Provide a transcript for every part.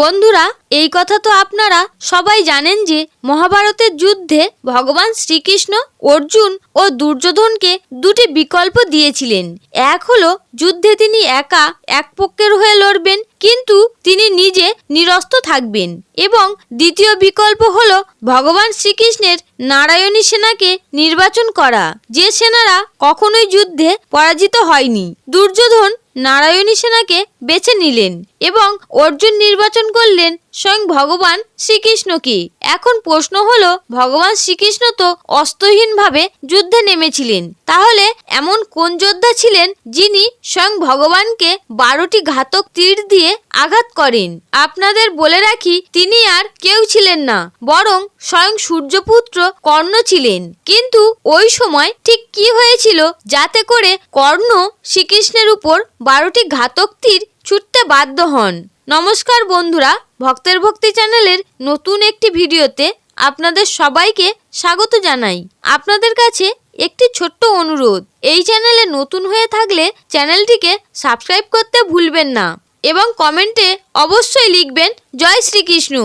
বন্ধুরা, এই কথা তো আপনারা সবাই জানেন যে মহাভারতের যুদ্ধে ভগবান শ্রীকৃষ্ণ অর্জুন ও দুর্যোধনকে দুটি বিকল্প দিয়েছিলেন। এক হলো, যুদ্ধে তিনি একা এক পক্ষের হয়ে লড়বেন, কিন্তু তিনি নিজে নিরস্ত থাকবেন। এবং দ্বিতীয় বিকল্প হলো, ভগবান শ্রীকৃষ্ণের নারায়ণী সেনাকে নির্বাচন করা, যে সেনারা কখনোই যুদ্ধে পরাজিত হয়নি। দুর্যোধন নারায়ণী সেনাকে বেছে নিলেন এবং অর্জুন নির্বাচন করলেন স্বয়ং ভগবান শ্রীকৃষ্ণকে এখন প্রশ্ন হলো, ভগবান শ্রীকৃষ্ণ তো অস্ত্রহীনভাবে যুদ্ধে নেমেছিলেন। তাহলে এমন কোন যোদ্ধা ছিলেন যিনি স্বয়ং ভগবানকে বারোটি ঘাতক তীর দিয়ে আঘাত করেন? আপনাদের বলে রাখি, তিনি আর কেউ ছিলেন না, বরং স্বয়ং সূর্যপুত্র কর্ণ ছিলেন। কিন্তু ওই সময় ঠিক কি হয়েছিল যাতে করে কর্ণ শ্রীকৃষ্ণের উপর বারোটি ঘাতক তীর ছুটতে বাধ্য হন? নমস্কার বন্ধুরা, ভক্তের ভক্তি চ্যানেলের নতুন একটি ভিডিওতে আপনাদের সবাইকে স্বাগত জানাই। আপনাদের কাছে একটি ছোট্ট অনুরোধ, এই চ্যানেলে নতুন হয়ে থাকলে চ্যানেলটিকে সাবস্ক্রাইব করতে ভুলবেন না এবং কমেন্টে অবশ্যই লিখবেন, জয় শ্রীকৃষ্ণ।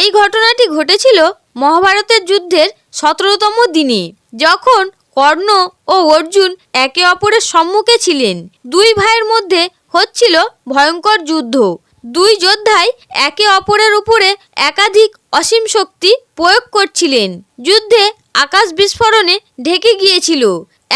এই ঘটনাটি ঘটেছিল মহাভারতের যুদ্ধের সতেরোতম দিনে, যখন কর্ণ ও অর্জুন একে অপরের সম্মুখে ছিলেন। দুই ভাইয়ের মধ্যে হচ্ছিল ভয়ঙ্কর যুদ্ধ। দুই যোদ্ধাই একে অপরের উপরে একাধিক অসীম শক্তি প্রয়োগ করছিলেন। যুদ্ধে আকাশ বিস্ফোরণে ঢেকে গিয়েছিল।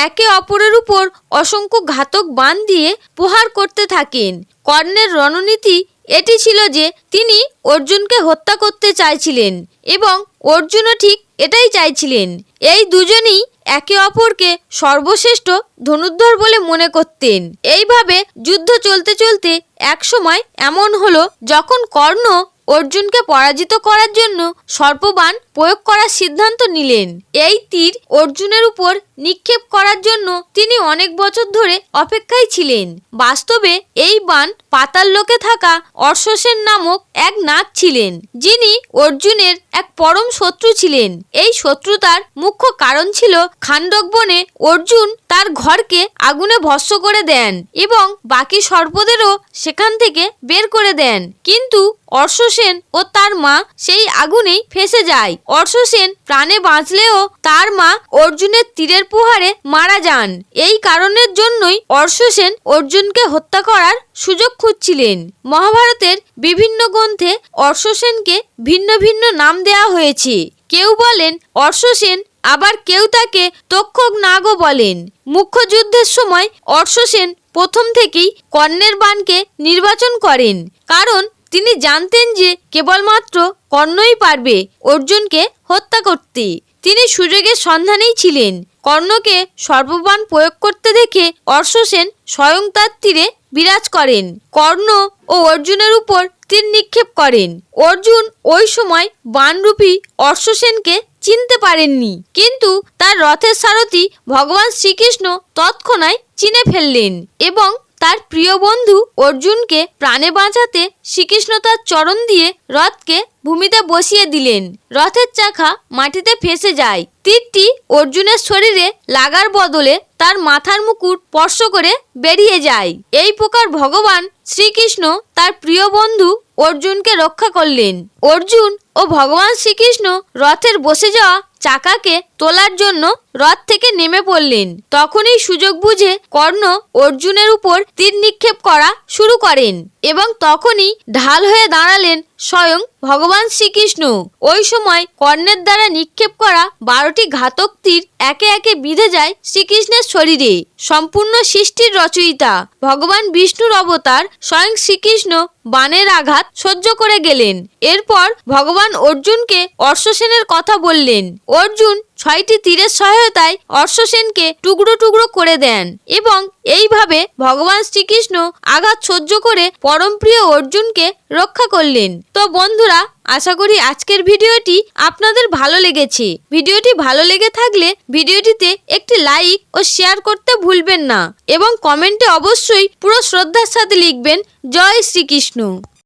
একে অপরের উপর অসংখ্য ঘাতক বান দিয়ে প্রহার করতে থাকেন। কর্ণের রণনীতি এটি ছিল যে তিনি অর্জুনকে হত্যা করতে চাইছিলেন এবং অর্জুনও ঠিক এটাই চাইছিলেন। এই দুজনেই একে অপরকে সর্বশ্রেষ্ঠ ধনুর্ধর বলে মনে করতেন। এইভাবে যুদ্ধ চলতে চলতে একসময় এমন হলো, যখন কর্ণ অর্জুনকে পরাজিত করার জন্য সর্পবান প্রয়োগ করার সিদ্ধান্ত নিলেন। এই তীর অর্জুনের উপর নিক্ষেপ করার জন্য তিনি অনেক বছর ধরে অপেক্ষায় ছিলেন। বাস্তবে এই বান পাতাল লোকে থাকা অর্শসেন নামক এক নাগ ছিলেন, যিনি অর্জুনের এক পরম শত্রু ছিলেন। এই শত্রুতার মুখ্য কারণ ছিল খান্ডক বনে অর্জুন তার ঘরকে আগুনে ভস্ম করে দেন এবং বাকি সর্পদেরও সেখান থেকে বের করে দেন। কিন্তু অর্শসেন ও তার মা সেই আগুনেই ফেসে যায়। অর্শসেন প্রাণে বাঁচলেও তার মা অর্জুনের তীরের প্রহারে মারা যান। এই কারণের জন্যই অর্শসেন অর্জুনকে হত্যা করার সুযোগ খুঁজছিলেন। মহাভারতের বিভিন্ন গ্রন্থে অর্শসেনকে ভিন্ন ভিন্ন নাম দেওয়া হয়েছে। কেউ বলেন অর্শসেন আবার কেউ তাকে তক্ষক নাগও বলেন। মুখ্য যুদ্ধের সময় অর্শসেন প্রথম থেকেই কর্ণের বাণকে নির্বাচন করেন। কারণ তিনি জানতেন যে কেবলমাত্র কর্ণই পারবে অর্জুনকে হত্যা করতে। তিনি সুযোগের সন্ধানেই ছিলেন। কর্ণকে সর্ববান প্রয়োগ করতে দেখে অর্শসেন স্বয়ং তার তীরে বিরাজ করেন। কর্ণ ও অর্জুনের উপর তীর নিক্ষেপ করেন। অর্জুন ওই সময় বানরূপী অর্শসেনকে চিনতে পারেননি, কিন্তু তার রথের সারথি ভগবান শ্রীকৃষ্ণ তৎক্ষণাৎ চিনে ফেললেন এবং তার প্রিয় বন্ধু অর্জুনকে প্রাণে বাঁচাতে শ্রীকৃষ্ণ তার চরণ দিয়ে রথকে ভূমিতে বসিয়ে দিলেন। রথের চাকা মাটিতে ফেসে যায়। তীরটি অর্জুনের শরীরে লাগার বদলে তার মাথার মুকুট স্পর্শ করে বেরিয়ে যায়। এই প্রকার ভগবান শ্রীকৃষ্ণ তার প্রিয় বন্ধু অর্জুনকে রক্ষা করলেন। অর্জুন ও ভগবান শ্রীকৃষ্ণ রথের বসে যাওয়া চাকাকে তোলার জন্য রথ থেকে নেমে পড়লেন। তখনই সুযোগ বুঝে কর্ণ অর্জুনের উপর তীর নিক্ষেপ করা শুরু করেন এবং তখনই ঢাল হয়ে দাঁড়ালেন স্বয়ং ভগবান শ্রীকৃষ্ণ। ওই সময় কর্ণের দ্বারা নিক্ষেপ করা বারোটি ঘাতক তীর একে একে বিঁধে যায় শ্রীকৃষ্ণের শরীরে। সম্পূর্ণ সৃষ্টির রচয়িতা ভগবান বিষ্ণুর অবতার স্বয়ং শ্রীকৃষ্ণ বানের আঘাত সহ্য করে গেলেন। এরপর ভগবান অর্জুনকে অশ্বসেনের কথা বললেন। অর্জুন ছয়টি তীরের সহায়তায় অশ্বসেনকে টুকরো টুকরো করে দেন এবং এইভাবে ভগবান শ্রীকৃষ্ণ আঘাত সহ্য করে পরমপ্রিয় অর্জুনকে রক্ষা করলেন। তো বন্ধুরা, আশা করি আজকের ভিডিওটি আপনাদের ভালো লেগেছে। ভিডিওটি ভালো লেগে থাকলে ভিডিওটিতে একটি লাইক ও শেয়ার করতে ভুলবেন না এবং কমেন্টে অবশ্যই পুরো শ্রদ্ধার সাথে লিখবেন, জয় শ্রীকৃষ্ণ।